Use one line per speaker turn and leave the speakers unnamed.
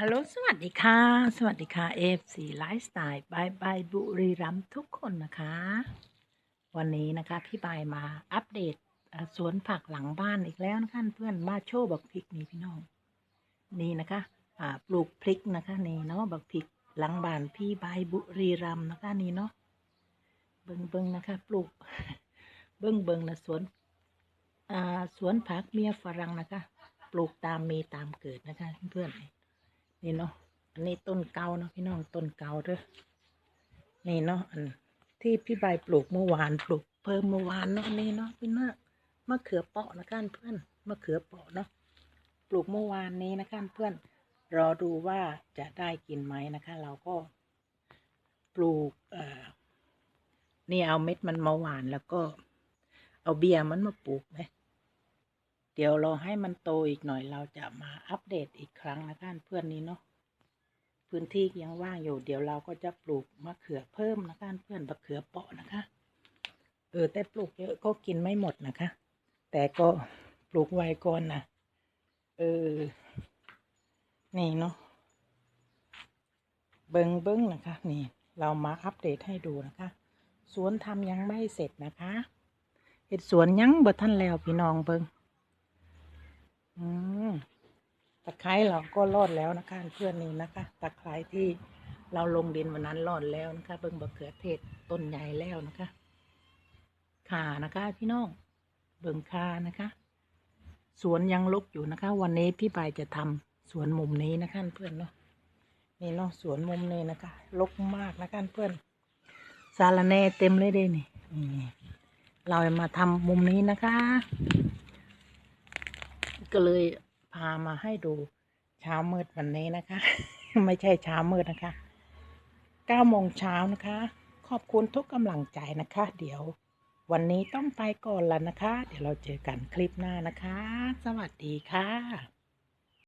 ฮัลโหลสวัสดีค่ะ สวัสดีค่ะเอฟซีไลฟ์สไตล์บายบายบุรีรัมทุกคนนะคะ วันนี้นะคะพี่บายมาอัปเดตสวนผักหลังบ้านอีกแล้วนะคะเพื่อนมาโชว์บักพริกนี่พี่น้อง นี่นะคะปลูกพริกนะคะนี่เนาะบักพริกหลังบ้านพี่บายบุรีรัมนะคะนี่เนาะเบิงเบิงนะคะ ปลูก เบิงเบิงนะสวนสวนผักเมียฝรั่งนะคะ ปลูกตามมีตามเกิดนะคะเพื่อนๆ นี่เนาะอันนี้ต้นเกาเนาะพี่น้องต้นเกาเด้อนี่เนาะอันที่พี่ใบปลูกเมื่อวานปลูกเพิ่มเมื่อวานเนาะนี่เนาะพี่น้องมะเขือเปาะนะกันเพื่อนมะเขือเปาะเนาะปลูกเมื่อวานนี้นะคะเพื่อนรอดูว่าจะได้กินไหมนะคะ เราก็ปลูกเอ่อนี่เอาเม็ดมันมาหวานแล้วก็ เอาเบียร์มันมาปลูกไหม เดี๋ยวเรอให้มันโตอีกหน่อยเราจะมาอัปเดตอีกครั้งนะคะเพื่อนนี้เนาะพื้นที่ยังว่างอยู่เดี๋ยวเราก็จะปลูกมะเขือเพิ่มนะคะเพื่อนมะเขือเปาะนะคะ เออแต่ปลูกเยอะก็กินไม่หมดนะคะ แต่ก็ปลูกไว้ก่อนนะเออนี่เนาะเบิงเบิ้งนะคะ นี่ เรามาอัปเดตให้ดูนะคะ สวนทำยังไม่เสร็จนะคะเห็ดสวนยังบ่ทันแล้วพี่น้องเบิง อืมตะไคร้เราก็รอดแล้วนะคะ เพื่อนนี่นะคะตะไคร้ที่เราลงดินวันนั้นรอดแล้วนะคะ เบิ่งบะเขือเทศต้นใหญ่แล้วนะคะขานะคะ พี่น้องเบิ่งขานะคะ สวนยังลกอยู่นะคะ วันนี้พี่ปายจะทำสวนมุมนี้นะคะเพื่อนเนาะนี่เนาะสวนมุมนี้นะคะลกมากนะคะเพื่อนสารแน่เต็มเลยเด้นี่นี่เรามาทำมุมนี้นะคะ ก็เลยพามาให้ดูเช้ามืดวันนี้นะคะ ไม่ใช่เช้ามืดนะคะเก้าโมงเช้านะคะ ขอบคุณทุกกำลังใจนะคะ เดี๋ยววันนี้ต้องไปก่อนแล้วนะคะ เดี๋ยวเราเจอกันคลิปหน้านะคะ สวัสดีค่ะ